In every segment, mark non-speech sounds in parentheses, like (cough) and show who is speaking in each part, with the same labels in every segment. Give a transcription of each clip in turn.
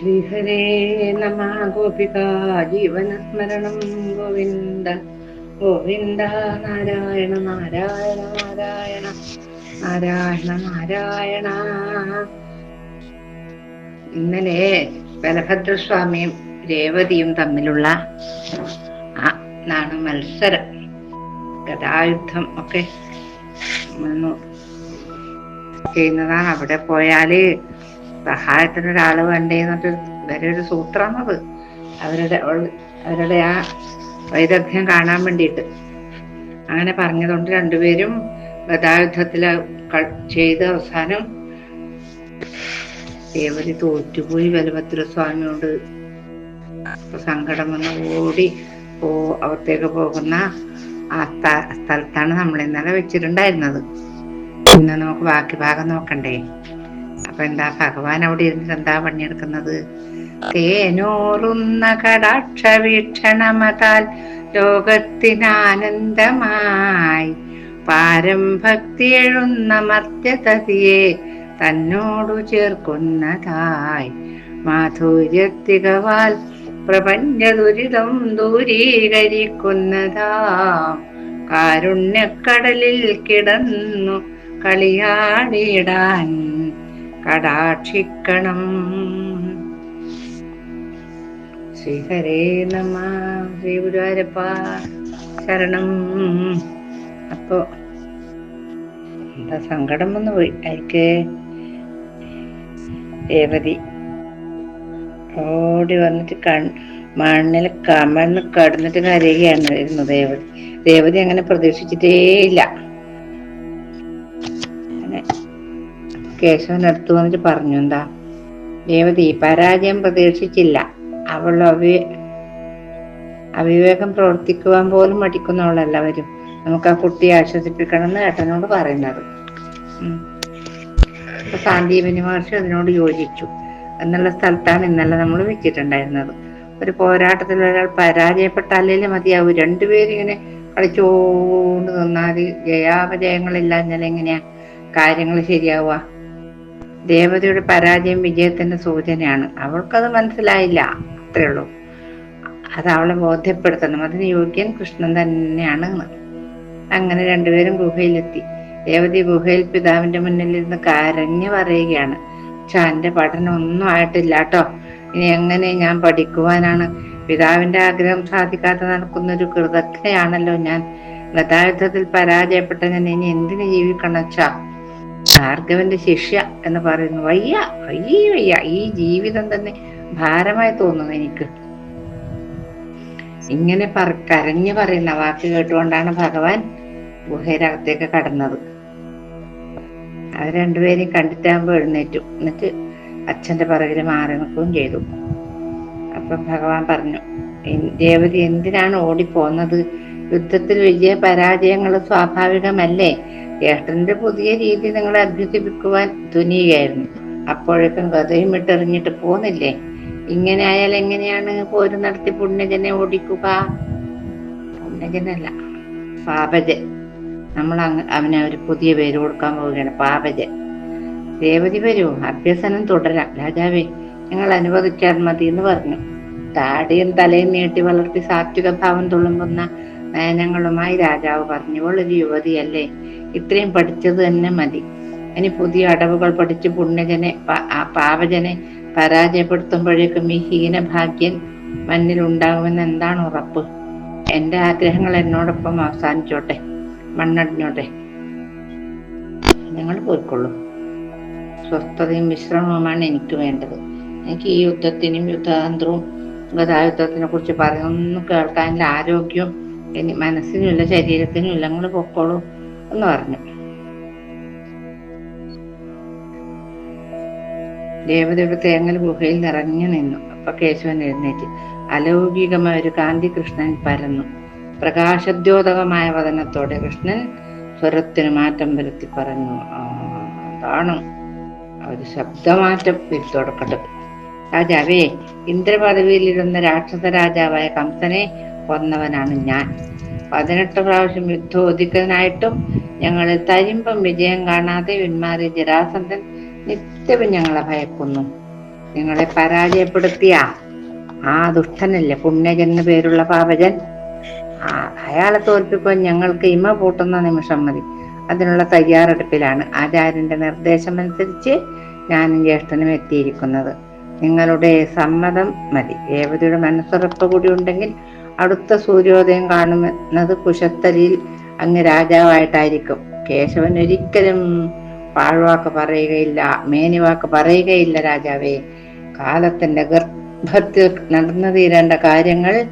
Speaker 1: ശ്രീഹരേ നമ ഗോപിക ജീവനസ്മരണം ഗോവിന്ദ. ഗോവിന്ദ നാരായണ നാരായണ നാരായണ. നാരായണ നാരായണ. ഇന്നലെ ബലഭദ്രസ്വാമിയും രേവതിയും തമ്മിലുള്ള ആ നാണ് മത്സരം. ഗതായുദ്ധം ഒക്കെ ചെയ്യുന്നതാണ്. അവിടെ പോയാൽ സഹായത്തിന് ഒരാൾ വേണ്ടേ എന്നിട്ട് ഇവരെ ഒരു അവരുടെ അവരുടെ ആ വൈദഗ്ധ്യം കാണാൻ വേണ്ടിയിട്ട്. അങ്ങനെ പറഞ്ഞതുകൊണ്ട് രണ്ടുപേരും ഗതായുദ്ധത്തിൽ ചെയ്ത അവസാനം ദേവതി തോറ്റുപോയി. ബലഭദ്രസ്വാമിയോട് സങ്കടം വന്ന് ഓടി പോ അവിടത്തേക്ക് പോകുന്ന ആ സ്ഥ- സ്ഥലത്താണ് നമ്മൾ ഇന്നലെ വെച്ചിട്ടുണ്ടായിരുന്നത്. ഇന്ന് നമുക്ക് ബാക്കി ഭാഗം നോക്കണ്ടേ? അപ്പൊ എന്താ ഭഗവാൻ അവിടെ ഇരുന്നിട്ട് എന്താ പണിയെടുക്കുന്നത്? തേനോറുന്ന കടാക്ഷ വീക്ഷണമതാൽ ലോകത്തിനാനന്ദമായി. പാരം ഭക്തി എഴുന്ന മർത്യതതിയെ തന്നോടു ചേർക്കുന്നതായി. മാധുര്യത്തികവാൽ പ്രപഞ്ച ദുരിതം ദൂരീകരിക്കുന്നതാം. കാരുണ്യക്കടലിൽ കിടന്നു കളിയാടിയിടാൻ കടാക്ഷിക്കണം. ശ്രീഹരേ നമ. ശ്രീ ഗുരുവായൂരപ്പ ശരണം. അപ്പോ എന്താ സങ്കടം വന്നു പോയി? അയക്ക് ദേവതി ഓടി വന്നിട്ട് കൺ മണ്ണിൽ കമന്ന് കടന്നിട്ട് കരയുകയാണ് ഇരുന്നത് ദേവതി രേവതി അങ്ങനെ പ്രതീക്ഷിച്ചിട്ടേയില്ല. കേശവൻ അടുത്ത് വന്നിട്ട് പറഞ്ഞു എന്താ? രേവതി പരാജയം പ്രതീക്ഷിച്ചില്ല. അവൾ അവി അവിവേകം പ്രവർത്തിക്കുവാൻ പോലും മടിക്കുന്നവളെല്ലാവരും നമുക്ക് ആ കുട്ടിയെ ആശ്വസിപ്പിക്കണം എന്ന് ഏട്ടനോട് പറയുന്നത്. അപ്പൊ മഹർഷി അതിനോട് യോജിച്ചു. എന്നുള്ള സ്ഥലത്താണ് ഇന്നലെ നമ്മൾ വെച്ചിട്ടുണ്ടായിരുന്നത്. ഒരു പോരാട്ടത്തിൽ ഒരാൾ പരാജയപ്പെട്ടാലേ മതിയാവും? രണ്ടുപേരും ഇങ്ങനെ കളിച്ചോണ്ട് നിന്നാൽ ജയാപജയങ്ങളില്ലാഞ്ഞാൽ എങ്ങനെയാ? കാര്യങ്ങൾ ശരിയാവുക. ദേവതയുടെ പരാജയം വിജയത്തിന്റെ സൂചനയാണ്. അവൾക്കത് മനസ്സിലായില്ല. അത്രേ ഉള്ളൂ. അത് അവളെ ബോധ്യപ്പെടുത്തണം. അതിന് യോഗ്യൻ കൃഷ്ണൻ തന്നെയാണ്. അങ്ങനെ രണ്ടുപേരും ഗുഹയിലെത്തി. ദേവതി ഗുഹയിൽ പിതാവിന്റെ മുന്നിൽ ഇരുന്ന് കരഞ്ഞു പറയുകയാണ്. പക്ഷെ എന്റെ പഠനം ഒന്നും ആയിട്ടില്ല കേട്ടോ. ഇനി എങ്ങനെ ഞാൻ പഠിക്കുവാനാണ്? പിതാവിന്റെ ആഗ്രഹം സാധിക്കാതെ നടക്കുന്ന ഒരു കൃതജ്ഞയാണല്ലോ ഞാൻ. ഗതായുദ്ധത്തിൽ പരാജയപ്പെട്ട ഞാൻ ഇനി എന്തിനു ജീവിക്കണം? ഭാർഗവന്റെ ശിഷ്യ എന്ന് പറയുന്നു. വയ്യ വയ്യ വയ്യ. ഈ ജീവിതം തന്നെ ഭാരമായി തോന്നുന്നു എനിക്ക്. ഇങ്ങനെ പറ കരഞ്ഞു പറയുന്ന വാക്ക് കേട്ടുകൊണ്ടാണ് ഭഗവാൻ ഗുഹയിലകത്തേക്ക് കടന്നത്. അവർ രണ്ടുപേരെയും കണ്ടിട്ടാകുമ്പോൾ എഴുന്നേറ്റു. എന്നിട്ട് അച്ഛന്റെ പിറകിൽ മാറി നിൽക്കുകയും ചെയ്തു. അപ്പൊ ഭഗവാൻ പറഞ്ഞു ദേവതി എന്തിനാണ് ഓടിപ്പോന്നത് യുദ്ധത്തിൽ വിജയ പരാജയങ്ങൾ സ്വാഭാവികമല്ലേ? ജ്യേഷ്ഠന്റെ പുതിയ രീതി നിങ്ങളെ അഭ്യസിപ്പിക്കുവാൻ തുനിയുകയായിരുന്നു. അപ്പോഴേക്കും കഥയും ഇട്ടെറിഞ്ഞിട്ട് പോന്നില്ലേ? ഇങ്ങനെ ആയാൽ എങ്ങനെയാണ് പോര് നടത്തി പുണ്യജനെ ഓടിക്കുക? പുണ്യജനല്ല പാപജൻ. നമ്മൾ അവനെ ഒരു പുതിയ പേര് കൊടുക്കാൻ പോവുകയാണ് പാപജൻ. രേവതി വരൂ അഭ്യസനം തുടരാം. രാജാവേ ഞങ്ങൾ അനുവദിച്ചാൽ മതി എന്ന് പറഞ്ഞു. താടിയും തലയും നീട്ടി വളർത്തി സാത്വിക ഭാവം തുളുമ്പുന്ന നയനങ്ങളുമായി രാജാവ് പറഞ്ഞു "ഇവൾ ഒരു യുവതിയല്ലേ? ഇത്രയും പഠിച്ചത് തന്നെ മതി. ഇനി പുതിയ അടവുകൾ പഠിച്ച് പുണ്യജനെ പാവജനെ പരാജയപ്പെടുത്തുമ്പോഴേക്കും ഈ ഹീനഭാഗ്യൻ മണ്ണിൽ ഉണ്ടാകുമെന്ന് എന്താണ് ഉറപ്പ്? എന്റെ ആഗ്രഹങ്ങൾ എന്നോടൊപ്പം അവസാനിച്ചോട്ടെ മണ്ണടിഞ്ഞോട്ടെ. നിങ്ങൾ പോയിക്കൊള്ളൂ. സ്വസ്ഥതയും വിശ്രമവുമാണ് എനിക്ക് വേണ്ടത്. എനിക്ക് ഈ യുദ്ധത്തിനും യുദ്ധതന്ത്രവും ഗതായുദ്ധത്തിനെ കുറിച്ച് പറയുന്നൊന്നും കേൾക്കാനുള്ള ആരോഗ്യവും ഇനി മനസ്സിനുമില്ല ശരീരത്തിനുള്ള നിങ്ങൾ പൊക്കോളൂ എന്ന് പറഞ്ഞു. ദേവതയുടെ തേങ്ങൽ ഗുഹയിൽ നിറഞ്ഞു നിന്നു. അപ്പൊ കേശവൻ എഴുന്നേറ്റ്. അലൗകികമായ ഒരു കാന്തി കൃഷ്ണൻ പരന്നു. പ്രകാശദ്യോതകമായ വദനത്തോടെ കൃഷ്ണൻ സ്വരത്തിന് മാറ്റം വരുത്തി പറഞ്ഞു "ആ, അതാണ് ഒരു ശബ്ദമാറ്റം വരുത്തോടക്കട്ടെ രാജാവേ ഇന്ദ്രപദവിയിലിരുന്ന രാക്ഷസ രാജാവായ കംസനെ കൊന്നവനാണ് ഞാൻ. പതിനെട്ട് പ്രാവശ്യം യുദ്ധോധികനായിട്ടും ഞങ്ങൾ തരിമ്പം വിജയം കാണാതെ പിന്മാറി ജരാസന്ധൻ നിത്യവും ഞങ്ങളെ ഭയക്കുന്നു. നിങ്ങളെ പരാജയപ്പെടുത്തിയ ആ ദുഷ്ടനല്ലേ പുണ്യജൻ പേരുള്ള പാവജൻ? ആ അയാളെ തോൽപ്പിക്കാൻ ഞങ്ങൾക്ക് ഇമ പൂട്ടുന്ന നിമിഷം മതി. അതിനുള്ള തയ്യാറെടുപ്പിലാണ് ആചാര്യന്റെ നിർദ്ദേശമനുസരിച്ച് ഞാനും ജ്യേഷ്ഠനും എത്തിയിരിക്കുന്നത്. നിങ്ങളുടെ സമ്മതം മതി. രേവതിയുടെ മനസ്സുറപ്പ് കൂടി ഉണ്ടെങ്കിൽ അടുത്ത സൂര്യോദയം കാണുന്നത് കുശത്തലിയിൽ അങ്ങ് രാജാവായിട്ടായിരിക്കും. കേശവൻ ഒരിക്കലും പാഴ്വാക്ക് പറയുകയില്ല മേനിവാക്ക് പറയുകയില്ല രാജാവേ. കാലത്തിന്റെ ഗർഭത്തിൽ നടന്നു തീരേണ്ട കാര്യങ്ങൾ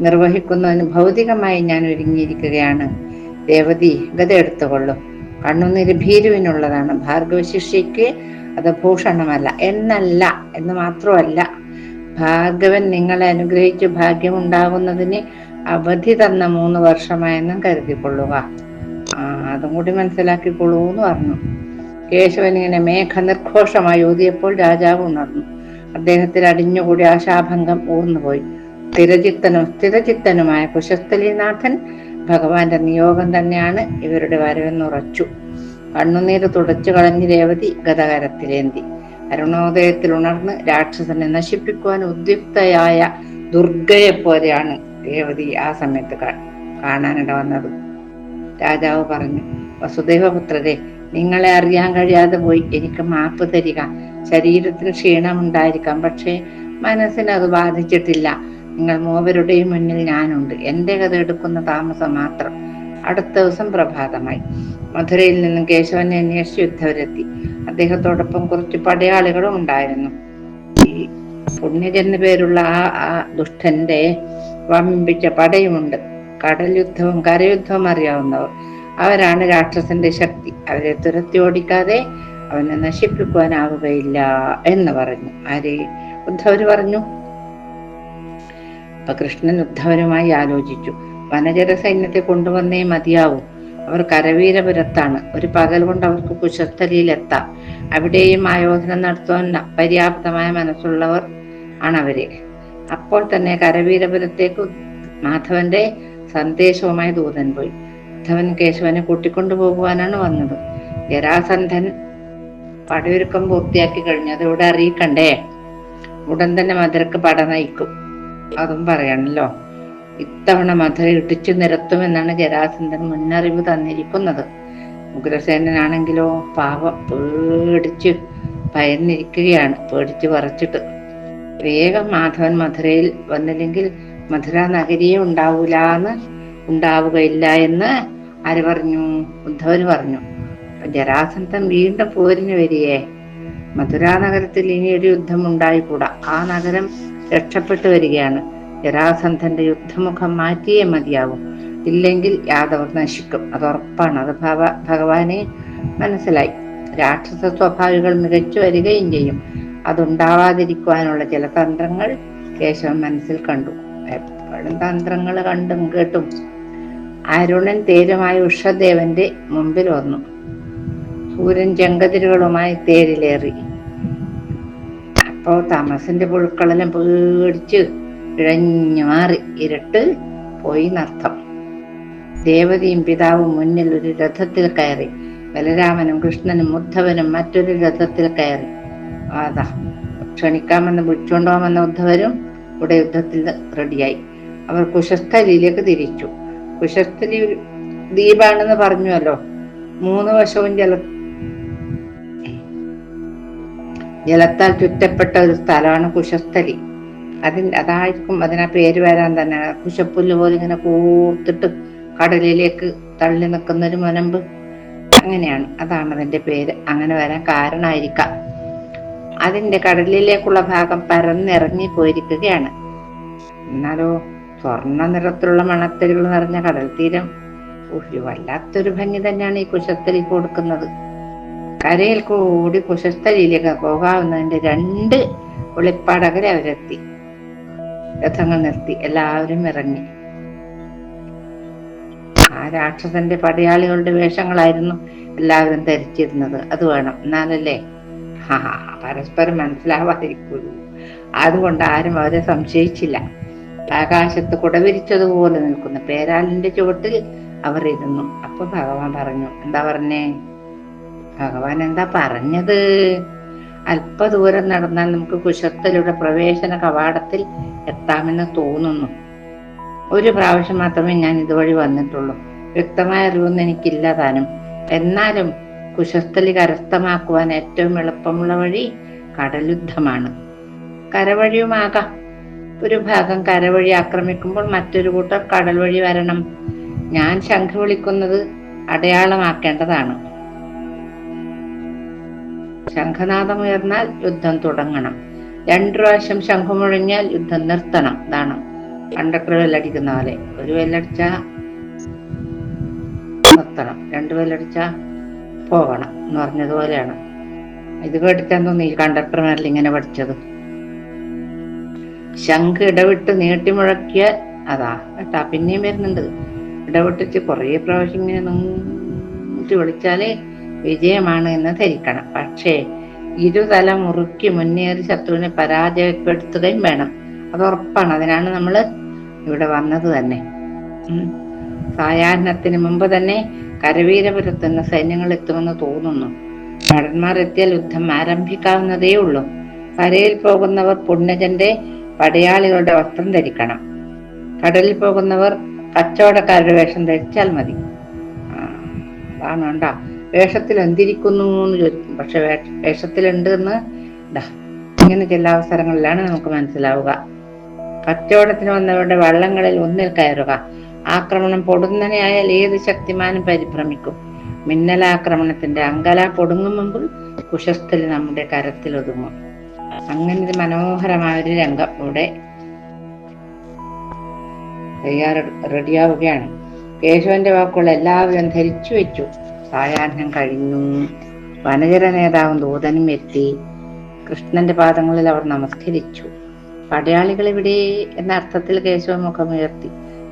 Speaker 1: നിർവഹിക്കുന്നതിന് ഭൗതികമായി ഞാൻ ഒരുങ്ങിയിരിക്കുകയാണ്. ദേവതി ഗത എടുത്തുകൊള്ളു. കണ്ണുനീര് ഭീരുവിനുള്ളതാണ്. ഭാർഗവ അത് ഭൂഷണമല്ല എന്നല്ല എന്ന് മാത്രമല്ല. ഭാർഗവൻ നിങ്ങളെ അനുഗ്രഹിച്ച് ഭാഗ്യമുണ്ടാകുന്നതിന് അവധി തന്ന മൂന്ന് വർഷമായെന്നും കരുതിക്കൊള്ളുക. അതും കൂടി മനസ്സിലാക്കിക്കൊള്ളൂ എന്ന് പറഞ്ഞു. കേശവൻ ഇങ്ങനെ മേഘ നിർഘോഷമായി ഊതിയപ്പോൾ രാജാവ് ഉണർന്നു. അദ്ദേഹത്തിൽ അടിഞ്ഞുകൂടി ആശാഭംഗം ഊർന്നുപോയി. സ്ഥിരചിത്തനും സ്ഥിരചിത്തനുമായ കുശസ്ഥലിനാഥൻ ഭഗവാന്റെ നിയോഗം തന്നെയാണ് ഇവരുടെ വരവെന്നുറച്ചു. കണ്ണുനീര് തുടച്ചു കളഞ്ഞ് രേവതി ഗതകരത്തിലേന്തി അരുണോദയത്തിൽ ഉണർന്ന് രാക്ഷസനെ നശിപ്പിക്കുവാൻ ഉദ്യുക്തയായ ദുർഗയെ പോലെയാണ് രേവതി ആ സമയത്ത് കാണാനിട വന്നത്. രാജാവ് പറഞ്ഞു വസുദേവപുത്രരെ നിങ്ങളെ അറിയാൻ കഴിയാതെ പോയി. എനിക്ക് മാപ്പ് തരിക. ശരീരത്തിന് ക്ഷീണമുണ്ടായിരിക്കാം പക്ഷേ മനസ്സിന് അത് ബാധിച്ചിട്ടില്ല. നിങ്ങൾ മൂവരുടെയും മുന്നിൽ ഞാനുണ്ട്. എന്റെ കഥ എടുക്കുന്ന താമസം മാത്രം. അടുത്ത ദിവസം പ്രഭാതമായി. മധുരയിൽ നിന്നും കേശവനെ അന്വേഷിച്ച് യുദ്ധവരെത്തി. അദ്ദേഹത്തോടൊപ്പം കുറച്ച് പടയാളികളും ഉണ്ടായിരുന്നു. ഈ പുണ്യജന്മ പേരുള്ള ആ ആ ദുഷ്ടന്റെ വമ്പിച്ച പടയുമുണ്ട്. കടൽ യുദ്ധവും കരയുദ്ധവും അറിയാവുന്നവർ. അവരാണ് രാക്ഷസന്റെ ശക്തി. അവരെ തുരത്തി ഓടിക്കാതെ അവനെ നശിപ്പിക്കുവാനാവുകയില്ല എന്ന് പറഞ്ഞു. ആര്? ഉദ്ധവര് പറഞ്ഞു. അപ്പൊ കൃഷ്ണൻ ഉദ്ധവരുമായി ആലോചിച്ചു. വനജര സൈന്യത്തെ കൊണ്ടുവന്നേ മതിയാവൂ. അവർ കരവീരപുരത്താണ്. ഒരു പകൽ കൊണ്ട് അവർക്ക് കുശത്തലിയിലെത്താം. അവിടെയും ആയോധനം നടത്തുവാൻ പര്യാപ്തമായ മനസ്സുള്ളവർ ആണ് അവർ അപ്പോൾ തന്നെ കരവീരപുരത്തേക്ക് മാധവന്റെ സന്ദേശവുമായി ദൂതൻ പോയി. ഉദ്ധവൻ കേശവനെ കൂട്ടിക്കൊണ്ടു പോകുവാനാണ് വന്നത്. ജരാസന്ധൻ പടയൊരുക്കം പൂർത്തിയാക്കി കഴിഞ്ഞു. ഇവിടെ അറിയിക്കണ്ടേ? ഉടൻ തന്നെ മധുരക്ക് പട നയിക്കും. അതും പറയണല്ലോ. ഇത്തവണ മധുര ഇടിച്ചു നിരത്തുമെന്നാണ് ജരാസന്ധൻ മുന്നറിവ് തന്നിരിക്കുന്നത്. ഉഗ്രസേനാണെങ്കിലോ പാവം പേടിച്ച് ഭയന്നിരിക്കുകയാണ് പേടിച്ച് പറച്ചിട്ട് വേഗം മാധവൻ മധുരയിൽ വന്നില്ലെങ്കിൽ മധുര നഗരിയെ ഉണ്ടാവൂലെന്ന് ഉണ്ടാവുകയില്ല എന്ന് ആര് പറഞ്ഞു? ഉദ്ധവന് പറഞ്ഞു. ജരാസന്ധൻ വീണ്ടും പോരിന് വരികയെ. മധുരാ നഗരത്തിൽ ഇനി ഒരു യുദ്ധം ഉണ്ടായിക്കൂടാ. ആ നഗരം രക്ഷപ്പെട്ടു വരികയാണ്. ജരാസന്ധന്റെ യുദ്ധമുഖം മാറ്റിയേ മതിയാവും. ഇല്ലെങ്കിൽ യാദവർ നശിക്കും. അത് ഉറപ്പാണ്. അത് ഭവ ഭഗവാനെ മനസ്സിലായി. രാക്ഷസ സ്വഭാവികൾ മികച്ചു വരികയും ചെയ്യും. അതുണ്ടാവാതിരിക്കുവാനുള്ള ചില തന്ത്രങ്ങൾ കേശവൻ മനസ്സിൽ കണ്ടു. എപ്പോഴും തന്ത്രങ്ങൾ കണ്ടും കേട്ടും അരുണൻ തേരുമായി ഉഷദേവന്റെ മുമ്പിൽ വന്നു. സൂര്യൻ ചെങ്കതിരുകളുമായി തേരിലേറി. അപ്പോ തമസിന്റെ പുഴുക്കളെല്ലാം പേടിച്ച് ഇഴഞ്ഞു മാറി ഇരട്ട് പോയി നർത്ഥം. ദേവതയും പിതാവും മുന്നിൽ ഒരു രഥത്തിൽ കയറി. ബലരാമനും കൃഷ്ണനും ഉദ്ധവനും മറ്റൊരു രഥത്തിൽ കയറി. അതാ ക്ഷണിക്കാമെന്ന് വിളിച്ചുകൊണ്ടുപോകാമെന്ന ഉദ്ധവരും ഇവിടെ യുദ്ധത്തിൽ റെഡിയായി. അവർ കുശസ്ഥലിയിലേക്ക് തിരിച്ചു. കുശസ്ഥലി ഒരു ദ്വീപാണെന്ന് പറഞ്ഞുവല്ലോ. മൂന്ന് വശവും ജല ജലത്താൽ ചുറ്റപ്പെട്ട ഒരു സ്ഥലമാണ് കുശസ്ഥലി അതിന് അതായിരിക്കും അതിനാ പേര് വരാൻ തന്നെ. കുശപ്പുല്ല് പോലെ ഇങ്ങനെ കൂർത്തിട്ട് കടലിലേക്ക് തള്ളി നിൽക്കുന്നൊരു മുനമ്പ്. അങ്ങനെയാണ്. അതാണ് അതിന്റെ പേര്. അങ്ങനെ വരാൻ കാരണമായിരിക്കാം. അതിന്റെ കടലിലേക്കുള്ള ഭാഗം പരന്നിറങ്ങി പോയിരിക്കുകയാണ്. എന്നാലോ സ്വർണ നിറത്തിലുള്ള മണത്തരികൾ നിറഞ്ഞ കടൽ തീരം. ഒരു വല്ലാത്തൊരു ഭംഗി തന്നെയാണ് ഈ കുശത്തലി കൊടുക്കുന്നത്. കരയിൽ കൂടി കുശസ്ഥലിയിലേക്ക് പോകാവുന്നതിന്റെ രണ്ട് ഒളിപ്പാടകരെ അവരെത്തി. രഥങ്ങൾ നിർത്തി എല്ലാവരും ഇറങ്ങി. ആ രാക്ഷസന്റെ പടയാളികളുടെ വേഷങ്ങളായിരുന്നു എല്ലാവരും ധരിച്ചിരുന്നത്. അത് വേണം. എന്നാലല്ലേ? പരസ്പരം മനസ്സിലാവാതിരിക്കുള്ളൂ. അതുകൊണ്ട് ആരും അവരെ സംശയിച്ചില്ല. ആകാശത്ത് കുടവിരിച്ചതുപോലെ നിൽക്കുന്ന. പേരാലിന്റെ ചുവട്ടിൽ അവർ ഇരുന്നു. അപ്പൊ ഭഗവാൻ പറഞ്ഞു എന്താ പറഞ്ഞേ? ഭഗവാൻ എന്താ പറഞ്ഞത്? അല്പദൂരം നടന്നാൽ നമുക്ക് കുശത്തലയുടെ പ്രവേശന കവാടത്തിൽ എത്താമെന്ന് തോന്നുന്നു. ഒരു പ്രാവശ്യം മാത്രമേ ഞാൻ ഇതുവഴി വന്നിട്ടുള്ളൂ. വ്യക്തമായ അറിവൊന്നും എനിക്കില്ല താനും. എന്നാലും കുശസ്ഥലി കരസ്ഥമാക്കുവാൻ ഏറ്റവും എളുപ്പമുള്ള വഴി കടലുദ്ധമാണ് കരവഴിയുമാകാം. ഒരു ഭാഗം കരവഴി ആക്രമിക്കുമ്പോൾ മറ്റൊരു കൂട്ടം കടൽ വഴി വരണം. ഞാൻ ശംഖ് വിളിക്കുന്നത് അടയാളമാക്കേണ്ടതാണ്. ശംഖനാഥം ഉയർന്നാൽ യുദ്ധം തുടങ്ങണം. രണ്ടു പ്രാവശ്യം ശംഖം മുഴങ്ങിയാൽ യുദ്ധം നിർത്തണം. ഇതാണ് കണ്ടക്ടർ വെല്ലടിക്കുന്ന പോലെ. ഒരു വെല്ലടിച്ച നിർത്തണം. രണ്ടു വെല്ലടിച്ച പോകണം എന്ന് പറഞ്ഞതുപോലെയാണ്. ഇത് കേട്ടിട്ടാന്ന് തോന്നി ഈ കണ്ടക്ടർമാരിൽ ഇങ്ങനെ പഠിച്ചത്. ശംഖ് ഇടവിട്ട് നീട്ടി മുഴക്കിയാൽ അതാ കേട്ടാ പിന്നെയും വരുന്നുണ്ട്. ഇടവിട്ടിച്ച് കുറേ പ്രാവശ്യം ഇങ്ങനെ നീട്ടി വിളിച്ചാലേ വിജയമാണ് എന്ന് ധരിക്കണം. പക്ഷേ ഇരുതല മുറുക്കി മുന്നേറി ശത്രുവിനെ പരാജയപ്പെടുത്തുകയും വേണം. അത് ഉറപ്പാണ് അതിനാണ് നമ്മൾ ഇവിടെ വന്നത് തന്നെ. സായാഹ്നത്തിന് മുമ്പ് തന്നെ കരവീരപുരത്തുന്ന സൈന്യങ്ങൾ എത്തുമെന്ന് തോന്നുന്നു. ഭടന്മാർ എത്തിയാൽ യുദ്ധം ആരംഭിക്കാവുന്നതേ ഉള്ളൂ. കരയിൽ പോകുന്നവർ പുണ്യജന്റെ പടയാളികളുടെ വസ്ത്രം ധരിക്കണം. കടലിൽ പോകുന്നവർ കച്ചവടക്കാരുടെ വേഷം ധരിച്ചാൽ മതി. അതാണ് വേഷത്തിൽ എന്തിരിക്കുന്നു എന്ന് ചോദിക്കും. പക്ഷെ വേഷത്തിലുണ്ട് എന്ന് ഇങ്ങനെ ചില അവസരങ്ങളിലാണ് നമുക്ക് മനസ്സിലാവുക. കച്ചവടത്തിന് വന്നവരുടെ വള്ളങ്ങളിൽ ഒന്നിൽ കയറുക. ആക്രമണം പൊടുന്നനെയായാൽ ഏത് ശക്തിമാനും പരിഭ്രമിക്കും. മിന്നലാക്രമണത്തിന്റെ അങ്കല പൊടുങ്ങും മുമ്പ് കുശസ്ഥലി നമ്മുടെ കരത്തിൽ ഒതുങ്ങും അങ്ങനെ ഒരു മനോഹരമായ ഒരു രംഗം ഇവിടെ തയ്യാറെ റെഡിയാവുകയാണ്. കേശവന്റെ വാക്കുകൾ എല്ലാവരും ധരിച്ചു വെച്ചു. സായാഹ്നം കഴിഞ്ഞു. വനചര നേതാവും ദൂതനും എത്തി. കൃഷ്ണന്റെ പാദങ്ങളിൽ അവർ നമസ്കരിച്ചു. പടയാളികൾ ഇവിടെ എന്ന അർത്ഥത്തിൽ കേശവ മുഖമുയർത്തി.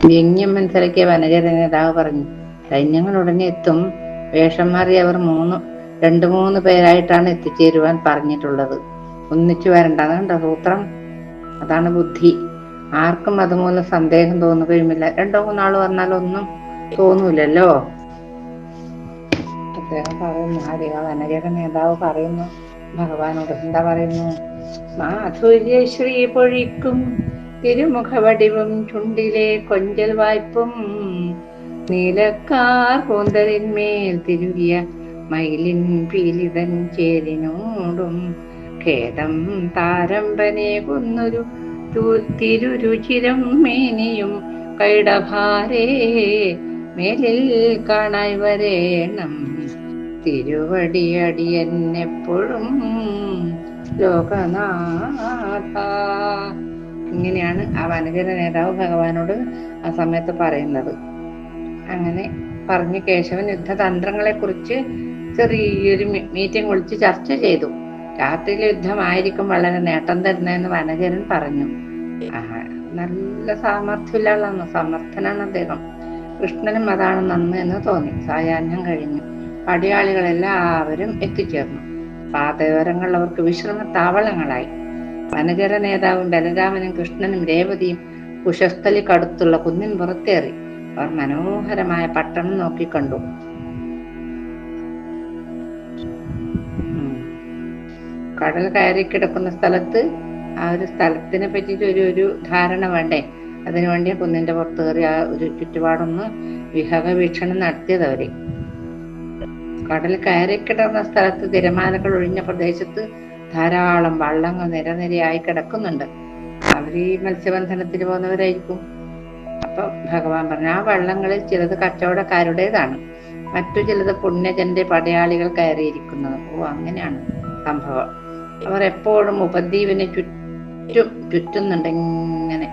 Speaker 1: വ്യംഗ്യം മനസ്സിലാക്കിയ വനചര നേതാവ് പറഞ്ഞു സൈന്യങ്ങൾ ഉടനെ എത്തും. വേഷം മാറി അവർ മൂന്ന് രണ്ടു മൂന്ന് പേരായിട്ടാണ് എത്തിച്ചേരുവാൻ പറഞ്ഞിട്ടുള്ളത്. ഒന്നിച്ചു വരണ്ട. അതുകൊണ്ട് സൂത്രം? അതാണ് ബുദ്ധി. ആർക്കും അതുമൂലം സന്ദേഹം തോന്നുകയുമില്ല. രണ്ടോ മൂന്നാൾ വന്നാൽ ഒന്നും തോന്നൂലല്ലോ? അദ്ദേഹം പറയുന്നു ആ ദേവനജയുടെ നേതാവ് പറയുന്നു ഭഗവാനോട് എന്താ പറയുന്നു? മാധുര്യ ശ്രീ പൊഴിക്കും തിരുമുഖവടിവും ചുണ്ടിലെ കൊഞ്ചൽ വായ്പും നീലക്കാർ കൂന്തലിന്മേൽ തിരുകിയ മയിലിൻ പീലിതൻ ചേരിനോടും ഖേദം താരമ്പനെ കൊന്നൊരു തിരുരുചിരം മേനിയും കൈടഭാരേ മേലിൽ കാണായി വരേണം തിരുവടിയടിയെന്നെപ്പോഴും ലോകനാഥ. ഇങ്ങനെയാണ് ആ വനജന നേതാവ് ഭഗവാനോട് ആ സമയത്ത് പറയുന്നത്. അങ്ങനെ പറഞ്ഞ് കേശവൻ യുദ്ധതന്ത്രങ്ങളെ കുറിച്ച് ചെറിയൊരു മീറ്റിംഗ് വിളിച്ച് ചർച്ച ചെയ്തു. രാത്രി യുദ്ധമായിരിക്കും വളരെ നേട്ടം തരുന്നതെന്ന് വനജരൻ പറഞ്ഞു. നല്ല സാമർഥ്യമുള്ള സമർത്ഥനാണ് അദ്ദേഹം. കൃഷ്ണനും അതാണ് നന്ന് എന്ന് തോന്നി. സായാഹ്നം കഴിഞ്ഞു. പടയാളികൾ എല്ലാവരും എത്തിച്ചേർന്നു. പാതയോരങ്ങൾ അവർക്ക് വിശ്രമ താവളങ്ങളായി. വനചര നേതാവും ബലരാമനും കൃഷ്ണനും രേവതിയും കുശസ്ഥലിക്കടുത്തുള്ള കുന്നിൻ പുറത്തേറി. അവർ മനോഹരമായ പട്ടണം നോക്കിക്കണ്ടു. കണ്ടു കടൽ കയറി കിടക്കുന്ന സ്ഥലത്ത് ആ ഒരു സ്ഥലത്തിനെ പറ്റിയിട്ട് ഒരു ഒരു ധാരണ വേണ്ടേ? അതിനുവേണ്ടി കുന്നിന്റെ പുറത്ത് കയറി ആ ഒരു ചുറ്റുപാടൊന്ന് വിഹക വീക്ഷണം നടത്തിയത് അവർ കടൽ കയറി കിടന്ന സ്ഥലത്ത് തിരമാലകൾ ഒഴിഞ്ഞ പ്രദേശത്ത് ധാരാളം വള്ളങ്ങൾ നിരനിരയായി കിടക്കുന്നുണ്ട്. അവർ ഈ മത്സ്യബന്ധനത്തിന് പോകുന്നവരായിരിക്കും. അപ്പൊ ഭഗവാൻ പറഞ്ഞു ആ വള്ളങ്ങളിൽ ചിലത് കച്ചവടക്കാരുടേതാണ്. മറ്റു ചിലത് പുണ്യജന്റെ പടയാളികൾ കയറിയിരിക്കുന്നത്. ഓ അങ്ങനെയാണ് സംഭവം. അവർ എപ്പോഴും ഉപദ്വീപിനെ ചുറ്റും ചുറ്റുന്നുണ്ട് ഇങ്ങനെ.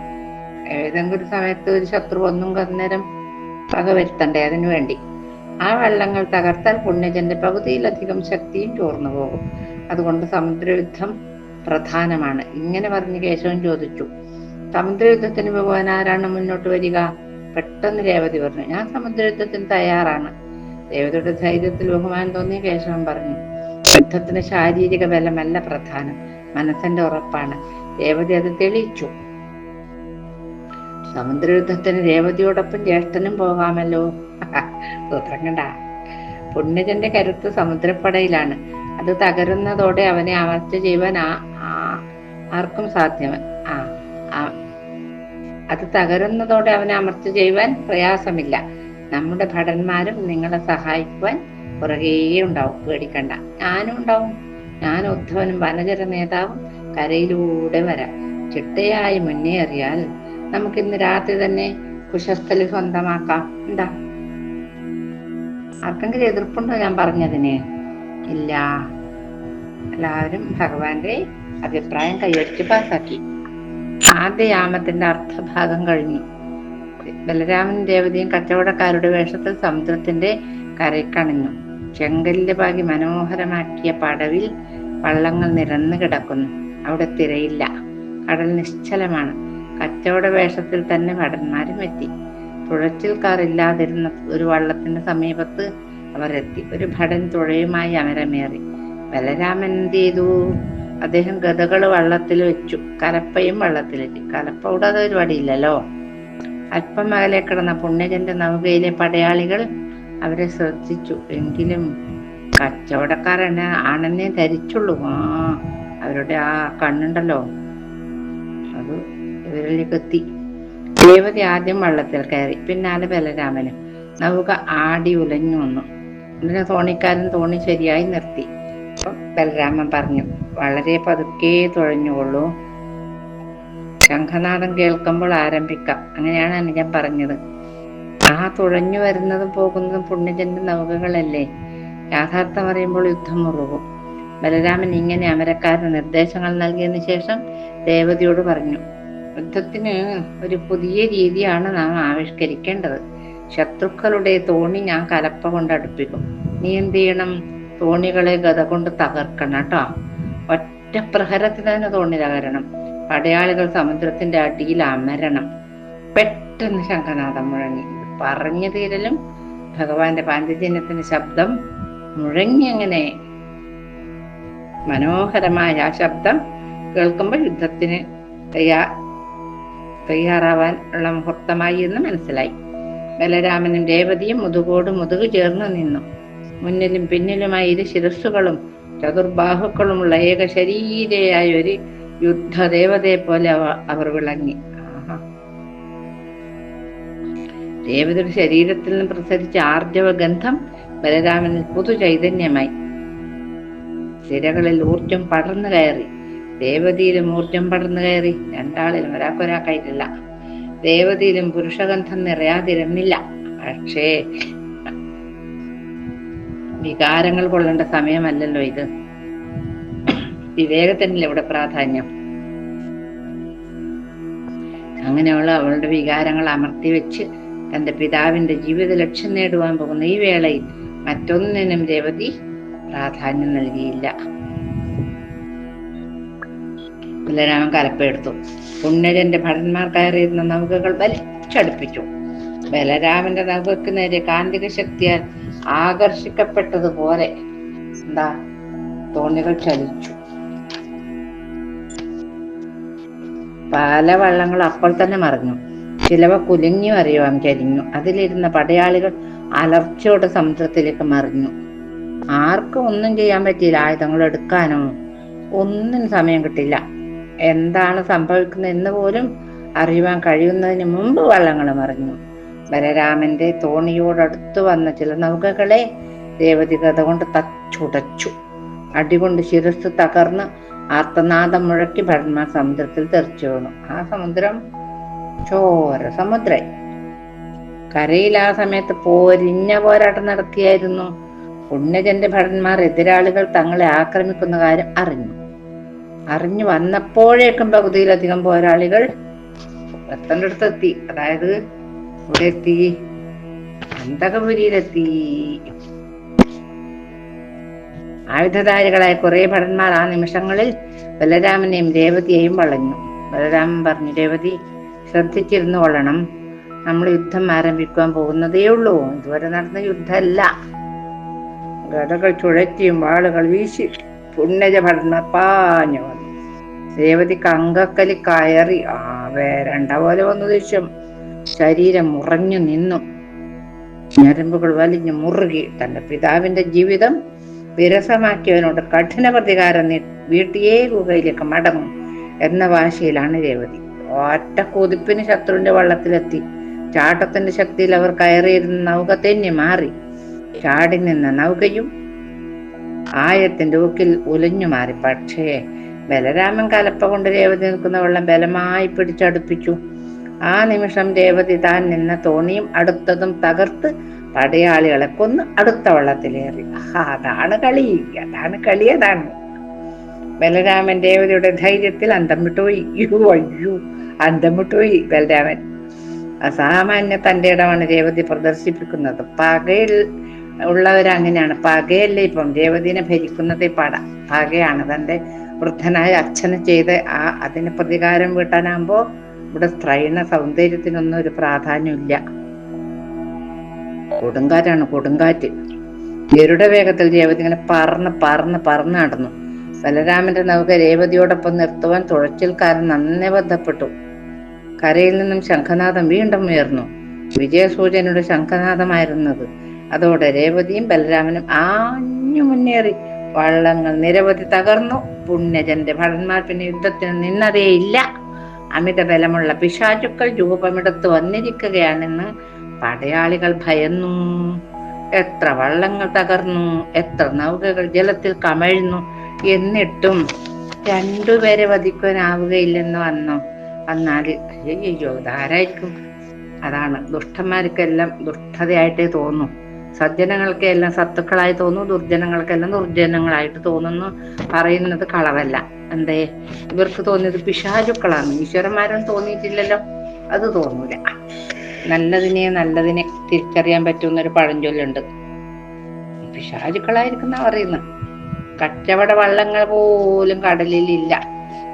Speaker 1: ഏതെങ്കിലും സമയത്ത് ഒരു ശത്രു ഒന്നും കന്നേരം പക വരുത്തണ്ടേ അതിനു വേണ്ടി ആ വെള്ളങ്ങൾ തകർത്താൽ പുണ്യജന്റെ പകുതിയിലധികം ശക്തിയും ചോർന്നു പോകും. അതുകൊണ്ട് സമുദ്രയുദ്ധം പ്രധാനമാണ്. ഇങ്ങനെ പറഞ്ഞ് കേശവൻ ചോദിച്ചു സമുദ്രയുദ്ധത്തിന് ഭഗവാൻ ആരാണ് മുന്നോട്ട് വരിക? പെട്ടെന്ന് രേവതി പറഞ്ഞു ഞാൻ സമുദ്രയുദ്ധത്തിന് തയ്യാറാണ്. രേവതിയുടെ ധൈര്യത്തിൽ ബഹുമാനം തോന്നിയ കേശവൻ പറഞ്ഞു യുദ്ധത്തിന് ശാരീരിക ബലമല്ല പ്രധാനം മനസ്സിന്റെ ഉറപ്പാണ്. രേവതി അത് തെളിയിച്ചു സമുദ്രയുദ്ധത്തിന് രേവതിയോടൊപ്പം ജ്യേഷ്ഠനും പോകാമല്ലോ. (laughs) കണ്ട. പുണ്യജന്റെ കരുത്ത് സമുദ്രപ്പടയിലാണ്. അത് തകരുന്നതോടെ അവനെ അമർച്ച ചെയ്യുവാൻ ആർക്കും സാധ്യമ ആ അത് തകരുന്നതോടെ അവനെ അമർച്ച ചെയ്യുവാൻ പ്രയാസമില്ല. നമ്മുടെ ഭടന്മാരും നിങ്ങളെ സഹായിക്കുവാൻ പുറകേ ഉണ്ടാവും. പേടിക്കണ്ട. ഞാനും ഉണ്ടാവും. ഞാൻ ഉദ്ധവനും വനചര നേതാവും കരയിലൂടെ വരാം. ചിട്ടയായി മുന്നേറിയാൽ നമുക്ക് ഇന്ന് രാത്രി തന്നെ കുശസ്ഥലി സ്വന്തമാക്കാം. എന്താ? ആർക്കെങ്കിലും എതിർപ്പുണ്ടോ ഞാൻ പറഞ്ഞതിന്? ഇല്ല. എല്ലാവരും ഭഗവാന്റെ അഭിപ്രായം കൈയടിച്ച് പാസാക്കി ആദ്യ യാമത്തിന്റെ അർത്ഥഭാഗം കഴിഞ്ഞു. ബലരാമൻ ദേവതയും കച്ചവടക്കാരുടെ വേഷത്തിൽ സമുദ്രത്തിന്റെ കരയ്ക്കണിഞ്ഞു ചെങ്കല്ല് പാകി മനോഹരമാക്കിയ പടവിൽ വള്ളങ്ങൾ നിരന്നു കിടക്കുന്നു. അവിടെ തിരയില്ല. കടൽ നിശ്ചലമാണ്. കച്ചവട വേഷത്തിൽ തന്നെ ഭടന്മാരും എത്തി. തുഴച്ചിൽക്കാറില്ലാതിരുന്ന ഒരു വള്ളത്തിന്റെ സമീപത്ത് അവർ എത്തി ഒരു ഭടൻ തുഴയുമായി അമരമേറി. ബലരാമൻ എന്ത് ചെയ്തു? അദ്ദേഹം ഗതകൾ വള്ളത്തിൽ വെച്ചു. കലപ്പയും വള്ളത്തിലെത്തി കലപ്പ കൂടാതെ പരിപാടിയില്ലല്ലോ അല്പം അകലെ കിടന്ന പുണ്യജന്റെ നൗകയിലെ പടയാളികൾ അവരെ ശ്രദ്ധിച്ചു. എങ്കിലും കച്ചവടക്കാരനെ ആണെന്നേ ധരിച്ചുള്ളൂ. ആ അവരുടെ ആ കണ്ണുണ്ടല്ലോ? ഇവരിലേക്ക് എത്തി ദേവതി ആദ്യം വള്ളത്തിൽ കയറി പിന്നാലെ ബലരാമനും. നമുക്ക് ആടി ഉലഞ്ഞു വന്നു ഇതിനെ തോണിക്കാരൻ തോണി ശരിയായി നിർത്തി. ബലരാമൻ പറഞ്ഞു വളരെ പതുക്കെ തുഴഞ്ഞുകൊള്ളൂ. ശംഖനാഥം കേൾക്കുമ്പോൾ ആരംഭിക്കാം. അങ്ങനെയാണ് ഞാൻ പറഞ്ഞത്. ആ തുഴഞ്ഞു വരുന്നതും പോകുന്നതും പുണ്യജന്റെ നൗകകളല്ലേ? യാഥാർത്ഥ്യം അറിയുമ്പോൾ യുദ്ധം മുറുകും ബലരാമൻ ഇങ്ങനെ അമരക്കാരന് നിർദ്ദേശങ്ങൾ നൽകിയതിനു ശേഷം ദേവതയോട് പറഞ്ഞു യുദ്ധത്തിന് ഒരു പുതിയ രീതിയാണ് നാം ആവിഷ്കരിക്കേണ്ടത്. ശത്രുക്കളുടെ തോണി ഞാൻ കലപ്പ കൊണ്ട് അടുപ്പിക്കും. നീ എന്ത് ചെയ്യണം? തോണികളെ ഗത കൊണ്ട് തകർക്കണം കേട്ടോ. ഒറ്റ പ്രഹരത്തിൽ തന്നെ തോണി തകരണം. പടയാളികൾ സമുദ്രത്തിന്റെ അടിയിൽ അമരണം. പെട്ടെന്ന് ശംഖനാഥം മുഴങ്ങി. പറഞ്ഞു തീരലും ഭഗവാന്റെ പാഞ്ചജന്യത്തിന്റെ ശബ്ദം മുഴങ്ങി അങ്ങനെ. മനോഹരമായ ആ ശബ്ദം കേൾക്കുമ്പോൾ യുദ്ധത്തിന് തയ്യാ തയ്യാറാവാൻ ഉള്ള മുഹൂർത്തമായി എന്ന് മനസ്സിലായി. ബലരാമനും രേവതിയും മുതുകോട് മുതുകു ചേർന്ന് നിന്നു. മുന്നിലും പിന്നിലുമായി ഇരു ശിരസ്സുകളും ചതുർബാഹുക്കളുമുള്ള ഏക ശരീരയായ ഒരു യുദ്ധദേവതയെ പോലെ അവർ വിളങ്ങി. ദേവതയുടെ ശരീരത്തിൽ നിന്ന് പ്രസരിച്ച ആർജവ ഗന്ധം ബലരാമനിൽ പുതു ചൈതന്യമായി സിരകളിൽ ഊർജം പടർന്നു കയറി. ദേവതയിലും ഊർജം പടർന്നു കയറി രണ്ടാളിലും ഒരാൾക്കൊരാൾക്കായിട്ടില്ല. ദേവതയിലും പുരുഷഗന്ധം നിറയാതിരുന്നില്ല. പക്ഷേ വികാരങ്ങൾ കൊള്ളേണ്ട സമയമല്ലല്ലോ ഇത്. വിവേകത്തിനല്ലേ ഇവിടെ പ്രാധാന്യം? അങ്ങനെയുള്ള അവളുടെ വികാരങ്ങൾ അമർത്തി വെച്ച് തന്റെ പിതാവിന്റെ ജീവിത ലക്ഷ്യം നേടുവാൻ പോകുന്ന ഈ വേളയിൽ മറ്റൊന്നിനും രേവതി പ്രാധാന്യം നൽകിയില്ല. ബലരാമൻ കലപ്പെടുത്തു പുണ്യജന്റെ ഭടന്മാർ കയറിയിരുന്ന നൗകകൾ വലിച്ചടുപ്പിച്ചു. ബലരാമന്റെ നൗകക്ക് നേരെ കാന്തിക ശക്തിയാൽ ആകർഷിക്കപ്പെട്ടതുപോലെ എന്താ തോണികൾ ചലിച്ചു. പല വള്ളങ്ങൾ അപ്പോൾ തന്നെ മറിഞ്ഞു. ചിലവ കുലുങ്ങി അറിയുവാൻ ചരിഞ്ഞു. അതിലിരുന്ന പടയാളികൾ അലർച്ചയോടെ സമുദ്രത്തിലേക്ക് മറിഞ്ഞു. ആർക്കും ഒന്നും ചെയ്യാൻ പറ്റിയില്ല. ആയുധങ്ങൾ എടുക്കാനോ ഒന്നിനും സമയം കിട്ടില്ല എന്താണ് സംഭവിക്കുന്നത് എന്ന് പോലും അറിയുവാൻ കഴിയുന്നതിന് മുമ്പ് വള്ളങ്ങൾ മറിഞ്ഞു. ബലരാമന്റെ തോണിയോടടുത്തു വന്ന ചില നൗകകളെ ദേവതി കഥ കൊണ്ട് തച്ചുടച്ചു അടികൊണ്ട് ശിരസ് തകർന്ന് ആർത്തനാദം മുഴക്കി ഭരന്മാർ സമുദ്രത്തിൽ തെറിച്ചു വീണു. ആ സമുദ്രം ചോര സമുദ്രം കരയിൽ ആ സമയത്ത് പോരിഞ്ഞ പോരാട്ടം നടത്തിയായിരുന്നു. പുണ്യജന്റെ ഭടന്മാർ എതിരാളികൾ തങ്ങളെ ആക്രമിക്കുന്ന കാര്യം അറിഞ്ഞു. അറിഞ്ഞു വന്നപ്പോഴേക്കും പകുതിയിലധികം പോരാളികൾ എത്തേണ്ട അടുത്തെത്തി അതായത് ഇവിടെ എത്തി അന്തകപുരിയിലെത്തി ആയുധധാരികളായ കുറെ ഭടന്മാർ ആ നിമിഷങ്ങളിൽ ബലരാമനെയും രേവതിയെയും വളഞ്ഞു. ബലരാമൻ പറഞ്ഞു രേവതി ശ്രദ്ധിച്ചിരുന്നു കൊള്ളണം. നമ്മൾ യുദ്ധം ആരംഭിക്കാൻ പോകുന്നതേ ഉള്ളൂ. ഇതുവരെ നടന്ന യുദ്ധമല്ല. ഗതകൾ ചുഴറ്റിയും വാളുകൾ വീശി പുണ്യജ പടർന്ന പാഞ്ഞു വന്നു. രേവതി കങ്കക്കലി കയറി ആ വേരണ്ട പോലെ വന്നു ദൃശ്യം ശരീരം മുറഞ്ഞു നിന്നു. ഞരമ്പുകൾ വലിഞ്ഞു മുറുകി. തന്റെ പിതാവിന്റെ ജീവിതം വിരസമാക്കിയവനോട് കഠിന പ്രതികാരം വീട്ടിയേ ഗുഹയിലേക്ക് മടങ്ങും എന്ന വാശിയിലാണ് രേവതി. ഒറ്റ കൊതിപ്പിന് ശത്രുവിന്റെ വള്ളത്തിലെത്തി. ചാട്ടത്തിന്റെ ശക്തിയിൽ അവർ കയറിയിരുന്ന നൗക തെന്നി മാറി. ചാടി നിന്ന നൗകയും ആയത്തിന്റെ ഊക്കിൽ ഉലഞ്ഞു മാറി. പക്ഷേ ബലരാമൻ കലപ്പ കൊണ്ട് രേവതി നിൽക്കുന്ന വെള്ളം ബലമായി പിടിച്ചടുപ്പിച്ചു. ആ നിമിഷം രേവതി താൻ നിന്ന തോണിയും അടുത്തതും തകർത്ത് പടയാളികളെ കൊന്ന് അടുത്ത വള്ളത്തിലേറി. അതാണ് കളി. അതാണ് കളി അതാണ്. ബലരാമൻ രേവതിയുടെ ധൈര്യത്തിൽ അന്തം വിട്ടുപോയി അയ്യോ അന്തം വിട്ടുപോയി ബലരാമൻ. അസാമാന്യ തന്റെ ഇടമാണ് രേവതി പ്രദർശിപ്പിക്കുന്നത്. പകയിൽ ഉള്ളവരങ്ങനെയാണ്. പകയല്ലേ ഇപ്പം? രേവതിനെ ഭരിക്കുന്നത് പട പകയാണ്. തന്റെ വൃദ്ധനായ അച്ഛന് ചെയ്ത് ആ അതിന് പ്രതികാരം വീട്ടാനാകുമ്പോൾ ഇവിടെ സ്ത്രൈണ സൗന്ദര്യത്തിനൊന്നും ഒരു പ്രാധാന്യമില്ല. കൊടുങ്കാറ്റാണ് കൊടുങ്കാറ്റ്. ഗരുഡ വേഗത്തിൽ രേവതി ഇങ്ങനെ പറന്ന് പറന്ന് പറന്ന് നടന്നു. ബലരാമന്റെ നമുക്ക് രേവതിയോടൊപ്പം നിർത്തുവാൻ തുഴച്ചിൽക്കാരൻ നന്നെ ബന്ധപ്പെട്ടു. കരയിൽ നിന്നും ശംഖനാഥം വീണ്ടും ഉയർന്നു. വിജയസൂചനയുടെ ശംഖനാഥമായിരുന്നത് അതോടെ രേവതിയും ബലരാമനും ആഞ്ഞു മുന്നേറി. വള്ളങ്ങൾ നിരവധി തകർന്നു. പുണ്യജന്റെ ഭടന്മാർ പിന്നെ യുദ്ധത്തിന് നിന്നതേയില്ല അമിത ബലമുള്ള പിശാചുക്കൾ രൂപമെടുത്ത് വന്നിരിക്കുകയാണെന്ന് പടയാളികൾ ഭയന്നു. എത്ര വള്ളങ്ങൾ തകർന്നു എത്ര നൗകകൾ ജലത്തിൽ കമഴ്ന്നു. എന്നിട്ടും രണ്ടുപേരെ വധിക്കാനാവുകയില്ലെന്ന് വന്നു. വന്നാൽ അയ്യോ ധാരായിരിക്കും അതാണ് ദുഷ്ടന്മാർക്കെല്ലാം ദുഷ്ടതയായിട്ടേ തോന്നു. സജ്ജനങ്ങൾക്കെല്ലാം സത്തുക്കളായി തോന്നുന്നു ദുർജനങ്ങൾക്കെല്ലാം ദുർജനങ്ങളായിട്ട് തോന്നുന്നു. പറയുന്നത് കളവല്ല എന്തേ? ഇവർക്ക് തോന്നിയത് പിശാചുക്കളാണ്. ഈശ്വരന്മാരും തോന്നിയിട്ടില്ലല്ലോ. അത് തോന്നൂല. നല്ലതിനെ നല്ലതിനെ തിരിച്ചറിയാൻ പറ്റുന്ന ഒരു പഴഞ്ചൊല്ലുണ്ട്. പിശാചുക്കളായിരിക്കുന്ന പറയുന്നത് കച്ചവട വള്ളങ്ങൾ പോലും കടലിലില്ല.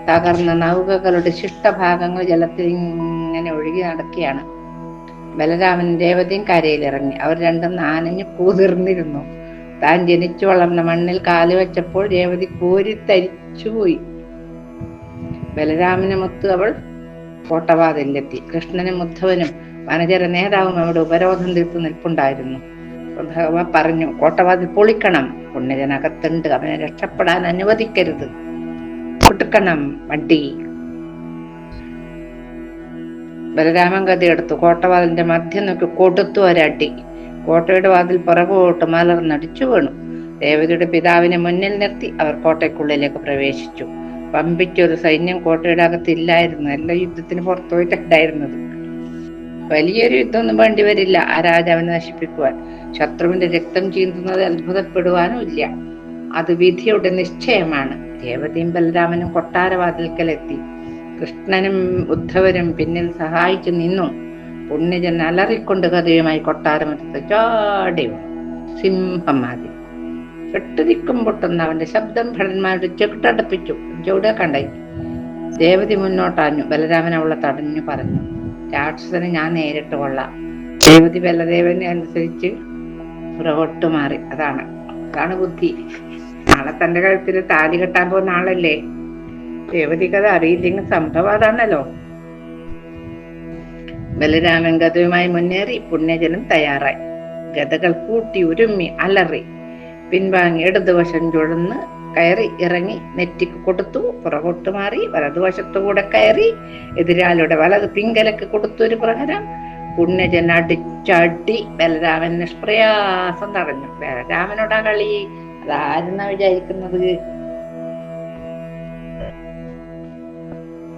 Speaker 1: തകർന്ന നൗകകളുടെ ശിഷ്ടഭാഗങ്ങൾ ജലത്തിൽ ഇങ്ങനെ ഒഴുകി നടക്കുകയാണ്. ബലരാമൻ രേവതിയും കരയിലിറങ്ങി അവർ രണ്ടും നാനഞ്ഞു കൂതിർന്നിരുന്നു. താൻ ജനിച്ചു വളർന്ന മണ്ണിൽ കാൽ വെച്ചപ്പോൾ രേവതി കോരി തരിച്ചുപോയി ബലരാമനുമൊത്ത് അവൾ കോട്ടവാതിലെത്തി കൃഷ്ണനും ഉദ്ധവനും വനചര നേതാവും അവിടെ ഉപരോധം തീർത്തു നിൽപ്പുണ്ടായിരുന്നു. ഭഗവാൻ പറഞ്ഞു കോട്ടവാതിൽ പൊളിക്കണം. പുണ്യജനകത്തുണ്ട്. അവനെ രക്ഷപ്പെടാൻ അനുവദിക്കരുത്. കൊടുക്കണം വണ്ടി. ബലരാമൻ കഥയെടുത്തു കോട്ടവാതിലിന്റെ മധ്യം നോക്കി കൊടുത്തു ഒരടി. കോട്ടയുടെ വാതിൽ പുറകോട്ട് മലർന്നടിച്ചു വീണു. ദേവതയുടെ പിതാവിനെ മുന്നിൽ നിർത്തി അവർ കോട്ടയ്ക്കുള്ളിലേക്ക് പ്രവേശിച്ചു. പമ്പിച്ചൊരു സൈന്യം കോട്ടയുടെ അകത്തില്ലായിരുന്നു. എല്ലാ യുദ്ധത്തിന് പുറത്തുപോയിട്ടുണ്ടായിരുന്നത് വലിയൊരു യുദ്ധമൊന്നും വേണ്ടി വരില്ല. ആ രാജാവിനെ നശിപ്പിക്കുവാൻ. ശത്രുവിന്റെ രക്തം ചീന്തുന്നത് അത്ഭുതപ്പെടുവാനും ഇല്ല. അത് വിധിയുടെ നിശ്ചയമാണ്. ദേവതയും ബലരാമനും കൊട്ടാരവാതിൽക്കലെത്തി. കൃഷ്ണനും ഉദ്ധവരും പിന്നിൽ സഹായിച്ചു നിന്നു. പുണ്യജൻ അലറിക്കൊണ്ട് കഥയുമായി കൊട്ടാരമറ്റത്ത് ചാടി സിംഹം ആദ്യം കെട്ടുതിക്കും പൊട്ടുന്ന അവന്റെ ശബ്ദം ഭടന്മാരുടെ ചെകിട്ടടപ്പിച്ചു ചുവടെ കണ്ടായി ദേവതി മുന്നോട്ടാഞ്ഞു ബലരാമൻ അവളെ തടഞ്ഞു പറഞ്ഞു. രാക്ഷസനെ ഞാൻ നേരിട്ട് കൊള്ളാം. ദേവതി ബലദേവനെ അനുസരിച്ച് പുറകോട്ട് മാറി. അതാണ്. അതാണ് ബുദ്ധി. നാളെ തന്റെ കഴുത്തിൽ താലി കെട്ടാൻ പോകുന്ന ആളല്ലേ? രേവതിക്കത് അറിയില്ലെങ്കിൽ സംഭവം അതാണല്ലോ ബലരാമൻ ഗതയുമായി മുന്നേറി പുണ്യജനം തയ്യാറായി. ഗതകൾ കൂട്ടി ഉരുമ്മി അലറി. പിൻവാങ്ങി ഇടതുവശം ചുഴന്ന് കയറി ഇറങ്ങി നെറ്റിക്ക് കൊടുത്തു. പുറകോട്ട് മാറി വലതുവശത്തുകൂടെ കയറി എതിരാളിയുടെ വലത് പിങ്കലക്ക് കൊടുത്തു ഒരു പ്രഹരം. പുണ്യജൻ അടിച്ചടി ബലരാമൻ നിഷ്പ്രയാസം തടഞ്ഞു. ബലരാമനോടാ കളി? അതാരെന്നാ വിചാരിക്കുന്നത്?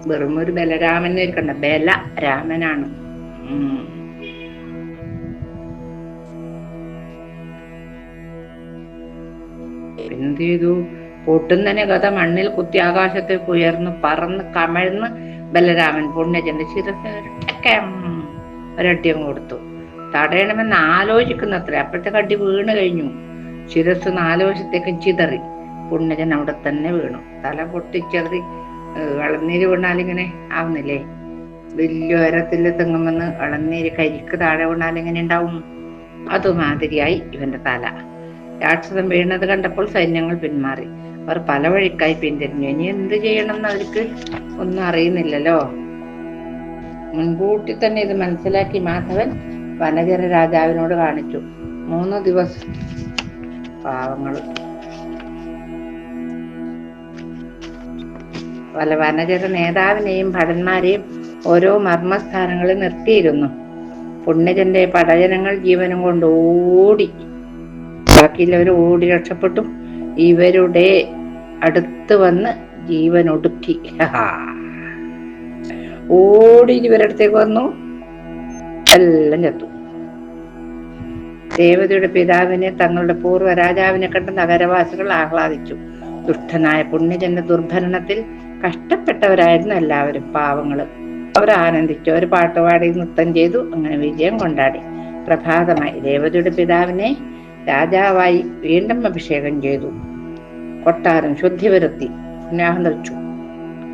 Speaker 1: വെറും ഒരു ബലരാമൻ ഇരിക്കണ്ട ബല രാമനാണ്. എന്ത് ചെയ്തു? പൊട്ടുന്നനെ കഥ മണ്ണിൽ കുത്തി ആകാശത്തേക്ക് ഉയർന്ന് പറന്ന് കമഴ്ന്ന് ബലരാമൻ പുണ്യജന്റെ ശിരസ് ഒരട്ടിയും കൊടുത്തു. തടയണമെന്ന് ആലോചിക്കുന്നത്ര. അപ്പോഴത്തെ കടി വീണ് കഴിഞ്ഞു. ശിരസ് നാലുവശത്തേക്കും ചിതറി. പുണ്യജൻ അവിടെ തന്നെ വീണു. തല പൊട്ടിച്ചെറി ഇളനീര് വീണാലിങ്ങനെ ആവുന്നില്ലേ? വലിയ ഉയരത്തിൽ തെങ്ങുമെന്ന് ഇളനീര് കരിക്ക് താഴെ വീണാലിങ്ങനെ ഉണ്ടാവും? അതുമാതിരിയായി ഇവന്റെ തല. രാക്ഷസം വീണത് കണ്ടപ്പോൾ സൈന്യങ്ങൾ പിന്മാറി. അവർ പല വഴിക്കായി പിന്തിരിഞ്ഞു. ഇനി എന്ത് ചെയ്യണം എന്ന് അവർക്ക് ഒന്നും അറിയുന്നില്ലല്ലോ. മുൻകൂട്ടി തന്നെ ഇത് മനസ്സിലാക്കി മാധവൻ വനചര രാജാവിനോട് കാണിച്ചു. മൂന്ന് ദിവസം പാവങ്ങൾ പല വനചര നേതാവിനെയും ഭടന്മാരെയും ഓരോ മർമ്മസ്ഥാനങ്ങളിൽ നിർത്തിയിരുന്നു. പുണ്യജന്റെ പടജനങ്ങൾ ജീവനും കൊണ്ട് ഓടി. ബാക്കിയുള്ളവർ ഓടി രക്ഷപ്പെട്ടു. ഇവരുടെ അടുത്ത് വന്ന് ജീവൻ ഒടുക്കി. ഓടി ഇവരടുത്തേക്ക് വന്നു. എല്ലാം ചത്തു. ദേവതയുടെ പിതാവിനെ തങ്ങളുടെ പൂർവ രാജാവിനെ കണ്ട് നഗരവാസികൾ ആഹ്ലാദിച്ചു. ദുഷ്ടനായ പുണ്യജന്റെ ദുർഭരണത്തിൽ കഷ്ടപ്പെട്ടവരായിരുന്നു എല്ലാവരും പാവങ്ങൾ. അവർ ആനന്ദിച്ചു അവർ പാട്ടുപാടി നൃത്തം ചെയ്തു അങ്ങനെ വിജയം കൊണ്ടാടി. പ്രഭാതമായി ദേവതയുടെ പിതാവിനെ രാജാവായി വീണ്ടും അഭിഷേകം ചെയ്തു. കൊട്ടാരം ശുദ്ധി വരുത്തി പുണ്യാഹം നിറച്ചു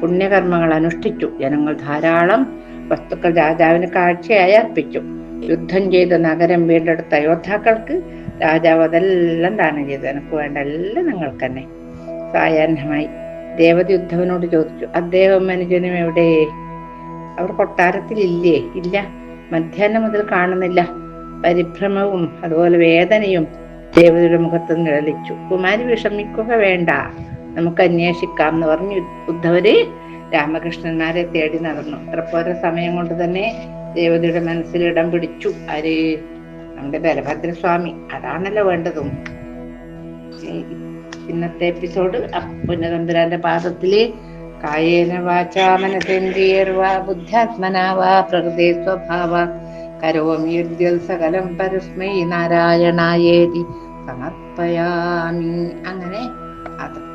Speaker 1: പുണ്യകർമ്മങ്ങൾ അനുഷ്ഠിച്ചു. ജനങ്ങൾ ധാരാളം വസ്തുക്കൾ രാജാവിന് കാഴ്ചയായി അർപ്പിച്ചു. യുദ്ധം ചെയ്ത നഗരം വീണ്ടെടുത്ത യോദ്ധാക്കൾക്ക് രാജാവ് അതെല്ലാം ദാനം ചെയ്തു. എനിക്ക് വേണ്ട എല്ലാം നിങ്ങൾക്ക് തന്നെ സായാഹ്നമായി ദേവത ഉദ്ധവനോട് ചോദിച്ചു അദ്ദേഹം അനുജനും എവിടെ? അവർ കൊട്ടാരത്തിൽ ഇല്ലേ ഇല്ല മധ്യാഹ്നം മുതൽ കാണുന്നില്ല. പരിഭ്രമവും അതുപോലെ വേദനയും ദേവതയുടെ മുഖത്ത് നിഴലിച്ചു. കുമാരി വിഷമിക്കുക വേണ്ട നമുക്ക് അന്വേഷിക്കാം എന്ന് പറഞ്ഞു. ഉദ്ധവര് രാമകൃഷ്ണന്മാരെ തേടി നടന്നു. അത്രപ്പോര സമയം കൊണ്ട് തന്നെ ദേവതയുടെ മനസ്സിൽ ഇടം പിടിച്ചു. ആര്? നമ്മുടെ ബലഭദ്രസ്വാമി. അതാണല്ലോ വേണ്ടതും. ഇന്നത്തെ എപ്പിസോഡ് പുന്നതമ്പുരാന്റെ പാദത്തിൽ. കായേന വാചാ മനസേന്ദ്രിയർവാ ബുദ്ധാത്മനാ വാ പ്രകൃതി സ്വഭാവ. കരോമി സകലം പരസ്മൈ നാരായണായേതി സമർപ്പയാമി. അങ്ങനെ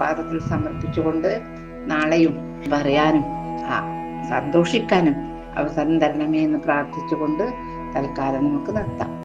Speaker 1: പാദത്തിൽ സമർപ്പിച്ചുകൊണ്ട് നാളെയും പറയാനും ആ സന്തോഷിക്കാനും അവസരം തരണമേ എന്ന് പ്രാർത്ഥിച്ചുകൊണ്ട് തൽക്കാലം നമുക്ക് നിർത്താം.